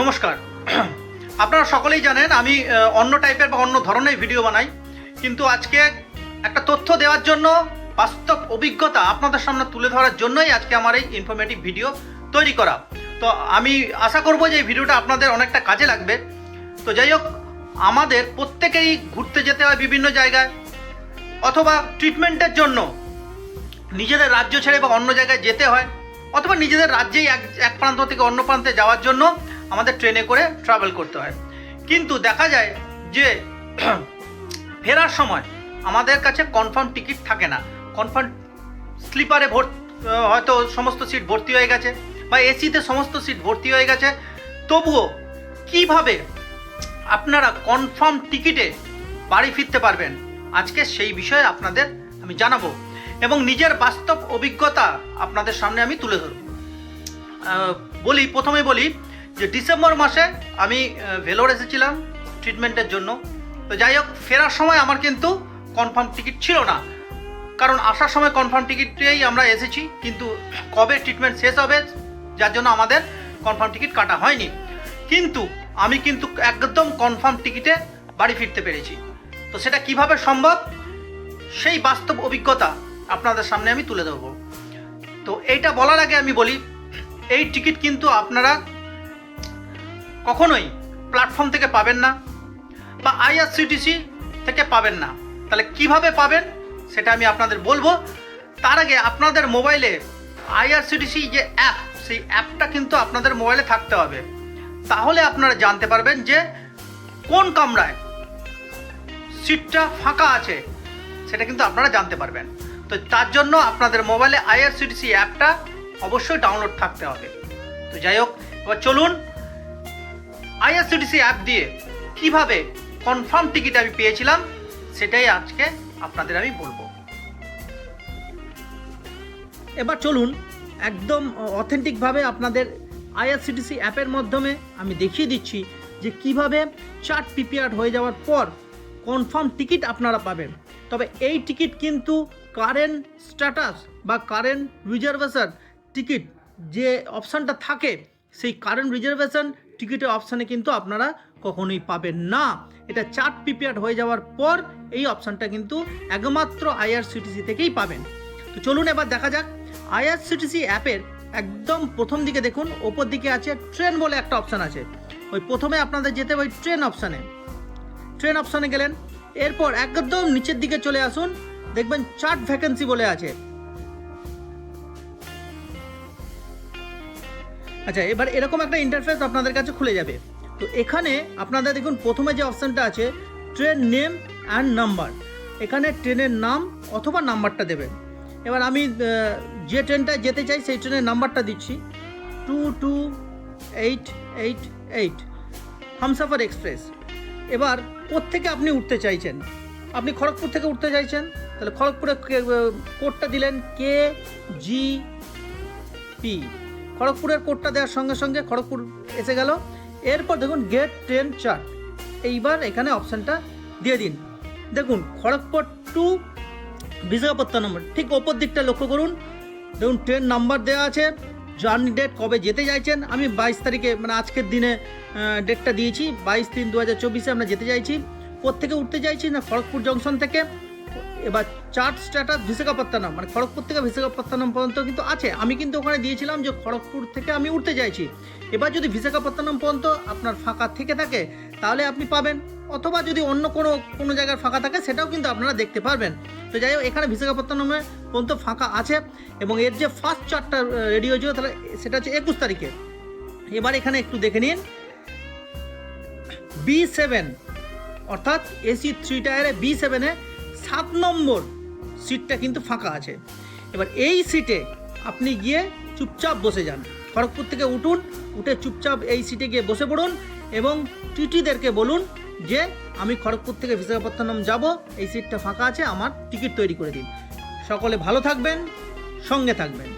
নমস্কার। আপনারা সকলেই জানেন আমি অন্য টাইপের বা অন্য ধরনের ভিডিও বানাই। কিন্তু আজকে একটা তথ্য দেওয়ার জন্য, বাস্তব অভিজ্ঞতা আপনাদের সামনে তুলে ধরার জন্যই আজকে আমার এই ইনফরমেটিভ ভিডিও তৈরি করা। তো আমি আশা করব যে এই ভিডিওটা আপনাদের অনেকটা কাজে লাগবে। তো যাই হোক, আমাদের প্রত্যেকেই ঘুরতে যেতে হয় বিভিন্ন জায়গায়, অথবা ট্রিটমেন্টের জন্য নিজেদের রাজ্য ছেড়ে বা অন্য জায়গায় যেতে হয়, অথবা নিজেদের রাজ্যেই এক এক প্রান্ত থেকে অন্য প্রান্তে যাওয়ার জন্য আমাদের ট্রেনে করে ট্রাভেল করতে হয়। কিন্তু দেখা যায় যে ফেরার সময় আমাদের কাছে কনফার্ম টিকিট থাকে না। কনফার্ম স্লিপারে ভর হয়তো সমস্ত সিট ভর্তি হয়ে গেছে বা এসিতে সমস্ত সিট ভর্তি হয়ে গেছে। তবুও কীভাবে আপনারা কনফার্ম টিকিটে বাড়ি ফিরতে পারবেন? আজকে সেই বিষয়ে আপনাদের আমি জানাব এবং নিজের বাস্তব অভিজ্ঞতা আপনাদের সামনে আমি তুলে ধরব। বলি, প্রথমে বলি যে ডিসেম্বর মাসে আমি ভেলোর এসেছিলাম ট্রিটমেন্টের জন্য। তো যাই হোক, ফেরার সময় আমার কিন্তু কনফার্ম টিকিট ছিল না। কারণ আসার সময় কনফার্ম টিকিটেই আমরা এসেছি, কিন্তু কবে ট্রিটমেন্ট শেষ হবে, যার জন্য আমাদের কনফার্ম টিকিট কাটা হয়নি। কিন্তু আমি কিন্তু একদম কনফার্ম টিকিটে বাড়ি ফিরতে পেরেছি। তো সেটা কীভাবে সম্ভব? সেই বাস্তব অভিজ্ঞতা আপনাদের সামনে আমি তুলে ধরবো। তো এইটা বলার আগে আমি বলি, এই টিকিট কিন্তু আপনারা কখনোই প্ল্যাটফর্ম থেকে পাবেন না বা আইআরসিটিসি থেকে পাবেন না। তাহলে কীভাবে পাবেন সেটা আমি আপনাদের বলব। তার আগে আপনাদের মোবাইলে আইআরসিটিসি যে অ্যাপ সেই অ্যাপটা কিন্তু আপনাদের মোবাইলে থাকতে হবে। তাহলে আপনারা জানতে পারবেন যে কোন কামরায় সিটটা ফাঁকা আছে, সেটা কিন্তু আপনারা জানতে পারবেন। তো তার জন্য আপনাদের মোবাইলে আইআরসিটিসি অ্যাপটা অবশ্যই ডাউনলোড থাকতে হবে। তো যাই হোক, এবার চলুন আইআরসিটিসি অ্যাপ দিয়ে কীভাবে কনফার্ম টিকিট আমি পেয়েছিলাম, সেটাই আজকে আপনাদের আমি বলব। এবার চলুন একদম অথেন্টিকভাবে আপনাদের আইআরসিটিসি অ্যাপের মাধ্যমে আমি দেখিয়ে দিচ্ছি যে কীভাবে চার্ট প্রিপেয়ার হয়ে যাওয়ার পর কনফার্ম টিকিট আপনারা পাবেন। তবে এই টিকিট কিন্তু কারেন্ট স্ট্যাটাস বা কারেন্ট রিজার্ভেশন টিকিট যে অপশানটা থাকে, সেই কারেন্ট রিজার্ভেশন টিকিটের অপশানে কিন্তু আপনারা কখনোই পাবেন না। এটা চার্ট প্রিপেয়ার হয়ে যাওয়ার পর এই অপশানটা কিন্তু একমাত্র আইআরসিটিসি থেকেই পাবেন। তো চলুন এবার দেখা যাক। আইআরসিটিসি অ্যাপের একদম প্রথম দিকে দেখুন, ওপর দিকে আছে ট্রেন বলে একটা অপশান আছে। ওই প্রথমে আপনাদের যেতে ওই ট্রেন অপশানে। ট্রেন অপশানে গেলেন, এরপর একদম নিচের দিকে চলে আসুন, দেখবেন চার্ট ভ্যাকেন্সি বলে আছে। আচ্ছা এবার এরকম একটা ইন্টারফেস আপনাদের কাছে খুলে যাবে। তো এখানে আপনাদের দেখুন, প্রথমে যে অপশানটা আছে ট্রেন নেম অ্যান্ড নাম্বার এখানে ট্রেনের নাম অথবা নাম্বারটা দেবেন। এবার আমি যে ট্রেনটায় যেতে চাই, সেই ট্রেনের নাম্বারটা দিচ্ছি। Two two eight eight eight Humsafar express এবার কোত্থেকে আপনি উঠতে চাইছেন? আপনি খড়গপুর থেকে উঠতে চাইছেন? তাহলে খড়গপুরে কোডটা দিলেন, কে জি পি। খড়গপুরের কোডটা দেওয়ার সঙ্গে সঙ্গে খড়গপুর এসে গেল। এরপর দেখুন গেট ট্রেন চার্ট এইবার এখানে অপশানটা দিয়ে দিন। দেখুন, খড়গপুর টু বিশাখাপত্তনম ঠিক ওপর দিকটা লক্ষ্য করুন। দেখুন ট্রেন নাম্বার দেওয়া আছে। জার্নি ডেট কবে যেতে চাইছেন? আমি বাইশ তারিখে মানে আজকের দিনে ডেটটা দিয়েছি। বাইশ তিন দু হাজার চব্বিশে আমরা যেতে চাইছি। থেকে উঠতে চাইছি না খড়গপুর জংশন থেকে? এবার চার্ট স্ট্যাটাস বিশাখাপত্তনম মানে খড়গপুর থেকে বিশাখাপত্তনম পর্যন্ত কিন্তু আছে। আমি কিন্তু ওখানে দিয়েছিলাম যে খড়গপুর থেকে আমি উঠতে চাইছি। এবার যদি বিশাখাপত্তনম পর্যন্ত আপনার ফাঁকা থেকে থাকে, তাহলে আপনি পাবেন। অথবা যদি অন্য কোনো কোনো জায়গার ফাঁকা থাকে, সেটাও কিন্তু আপনারা দেখতে পারবেন। তো যাই হোক, এখানে বিশাখাপত্তনমে পর্যন্ত ফাঁকা আছে এবং এর যে ফার্স্ট চার্টটা রেডি হয়েছিল তাহলে সেটা হচ্ছে একুশ তারিখে। এবার এখানে একটু দেখে নিন। বি সেভেন, অর্থাৎ এসি থ্রি টায়ারে বি সেভেনে সাত নম্বর সিটটা কিন্তু ফাঁকা আছে। এবার এই সিটে আপনি গিয়ে চুপচাপ বসে যান। খড়গপুর থেকে উঠুন, উঠে চুপচাপ এই সিটে গিয়ে বসে পড়ুন এবং টিটিদেরকে বলুন যে, আমি খড়গপুর থেকে বিশাখাপত্তনম যাব, এই সিটটা ফাঁকা আছে, আমার টিকিট তৈরি করে দিন। সকলে ভালো থাকবেন, সঙ্গে থাকবেন।